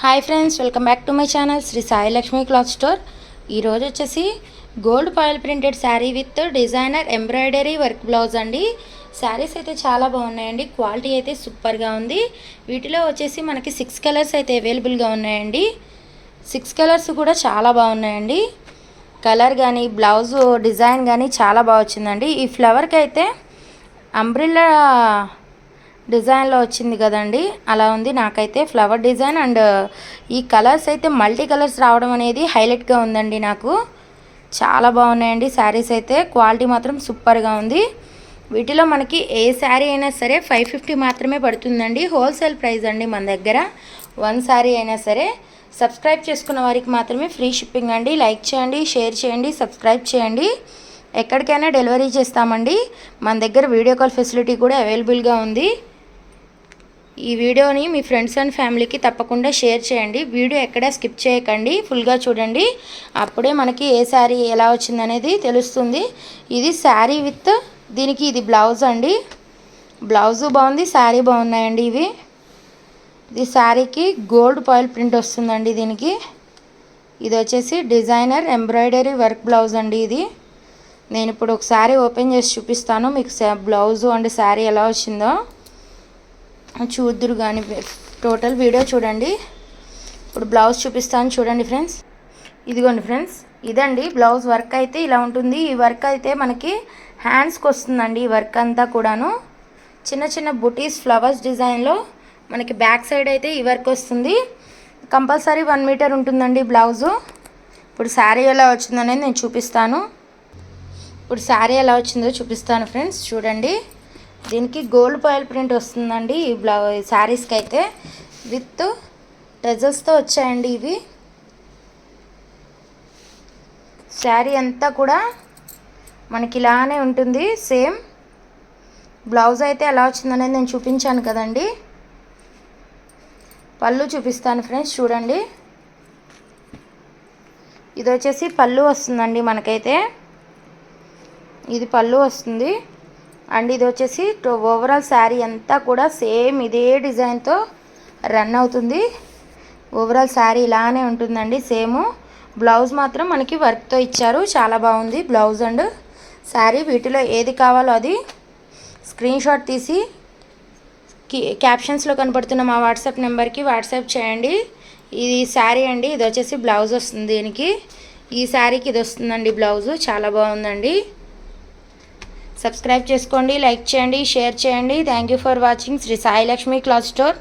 Hi friends welcome back to my channel Sri Sai Lakshmi cloth store. ఈరోజు వచ్చేసి gold foil printed sari with designer embroidery work blouse అండి. శారీస్ అయితే చాలా బాగున్నాయండి quality అయితే సూపర్గా ఉంది. వీటిలో వచ్చేసి మనకి సిక్స్ కలర్స్ అయితే అవైలబుల్గా ఉన్నాయండి. సిక్స్ కలర్స్ కూడా చాలా బాగున్నాయండి. కలర్ కానీ బ్లౌజ్ డిజైన్ కానీ చాలా బాగా వచ్చిందండి. ఈ ఫ్లవర్కి అయితే అంబ్రిల్లా డిజైన్లో వచ్చింది కదండి. అలా ఉంది. నాకైతే ఫ్లవర్ డిజైన్ అండ్ ఈ కలర్స్ అయితే మల్టీ కలర్స్ రావడం అనేది హైలైట్గా ఉందండి నాకు. చాలా బాగున్నాయండి శారీస్ అయితే. క్వాలిటీ మాత్రం సూపర్గా ఉంది. వీటిలో మనకి ఏ శారీ అయినా సరే ఫైవ్ ఫిఫ్టీ మాత్రమే పడుతుందండి. హోల్సేల్ ప్రైస్ అండి మన దగ్గర. వన్ శారీ అయినా సరే. సబ్స్క్రైబ్ చేసుకున్న వారికి మాత్రమే ఫ్రీ షిప్పింగ్ అండి. లైక్ చేయండి షేర్ చేయండి సబ్స్క్రైబ్ చేయండి. ఎక్కడికైనా డెలివరీ చేస్తామండి. మన దగ్గర వీడియో కాల్ ఫెసిలిటీ కూడా అవైలబుల్గా ఉంది. ఈ వీడియోని మీ ఫ్రెండ్స్ అండ్ ఫ్యామిలీకి తప్పకుండా షేర్ చేయండి. వీడియో ఎక్కడా స్కిప్ చేయకండి. ఫుల్గా చూడండి. అప్పుడే మనకి ఏ శారీ ఎలా వచ్చిందనేది తెలుస్తుంది. ఇది శారీ విత్ దీనికి ఇది బ్లౌజ్ అండి. బ్లౌజు బాగుంది శారీ బాగున్నాయండి ఇవి. ఇది శారీకి గోల్డ్ పాయిల్ ప్రింట్ వస్తుందండి దీనికి. ఇది వచ్చేసి డిజైనర్ ఎంబ్రాయిడరీ వర్క్ బ్లౌజ్ అండి ఇది. నేను ఇప్పుడు ఒక శారీ ఓపెన్ చేసి చూపిస్తాను. మీకు బ్లౌజు అండ్ శారీ ఎలా వచ్చిందో. చూద్దురు కానీ టోటల్ వీడియో చూడండి. ఇప్పుడు బ్లౌజ్ చూపిస్తాను చూడండి ఫ్రెండ్స్ ఇదిగోండి ఫ్రెండ్స్ ఇదండి బ్లౌజ్ వర్క్ అయితే ఇలా ఉంటుంది. ఈ వర్క్ అయితే మనకి హ్యాండ్స్కి వస్తుందండి ఈ వర్క్ అంతా కూడాను. చిన్న చిన్న బుటీస్ ఫ్లవర్స్ డిజైన్లో మనకి బ్యాక్ సైడ్ అయితే ఈ వర్క్ వస్తుంది. కంపల్సరీ వన్ మీటర్ ఉంటుందండి బ్లౌజు ఇప్పుడు శారీ ఎలా వచ్చిందనేది నేను చూపిస్తాను. ఇప్పుడు శారీ ఎలా వచ్చిందో చూపిస్తాను ఫ్రెండ్స్ చూడండి. దీనికి గోల్డ్ పాయిల్ ప్రింట్ వస్తుందండి. ఈ బ్లౌ శారీస్కి అయితే విత్ టెజల్స్తో వచ్చాయండి ఇవి. శారీ అంతా కూడా మనకి ఇలానే ఉంటుంది. సేమ్ బ్లౌజ్ అయితే ఎలా వచ్చిందనేది నేను చూపించాను కదండి. పళ్ళు చూపిస్తాను ఫ్రెండ్స్ చూడండి. ఇది వచ్చేసి పళ్ళు వస్తుందండి మనకైతే. ఇది పళ్ళు వస్తుంది. అండ్ ఇది వచ్చేసి ఓవరాల్ శారీ అంతా కూడా సేమ్ ఇదే డిజైన్తో రన్ అవుతుంది. ఓవరాల్ శారీ ఇలానే ఉంటుందండి సేమ్. బ్లౌజ్ మాత్రం మనకి వర్క్తో ఇచ్చారు చాలా బాగుంది బ్లౌజ్ అండ్ శారీ. వీటిలో ఏది కావాలో అది స్క్రీన్ షాట్ తీసి క్యాప్షన్స్లో కనపడుతున్న మా వాట్సాప్ నెంబర్కి వాట్సాప్ చేయండి. ఇది శారీ అండి ఇది వచ్చేసి బ్లౌజ్ వస్తుంది దీనికి. ఈ శారీకి ఇది వస్తుందండి బ్లౌజు చాలా బాగుందండి. సబ్స్క్రైబ్ చేసుకోండి లైక్ చేయండి షేర్ చేయండి. Thank you for watching Sri Sai Lakshmi cloth store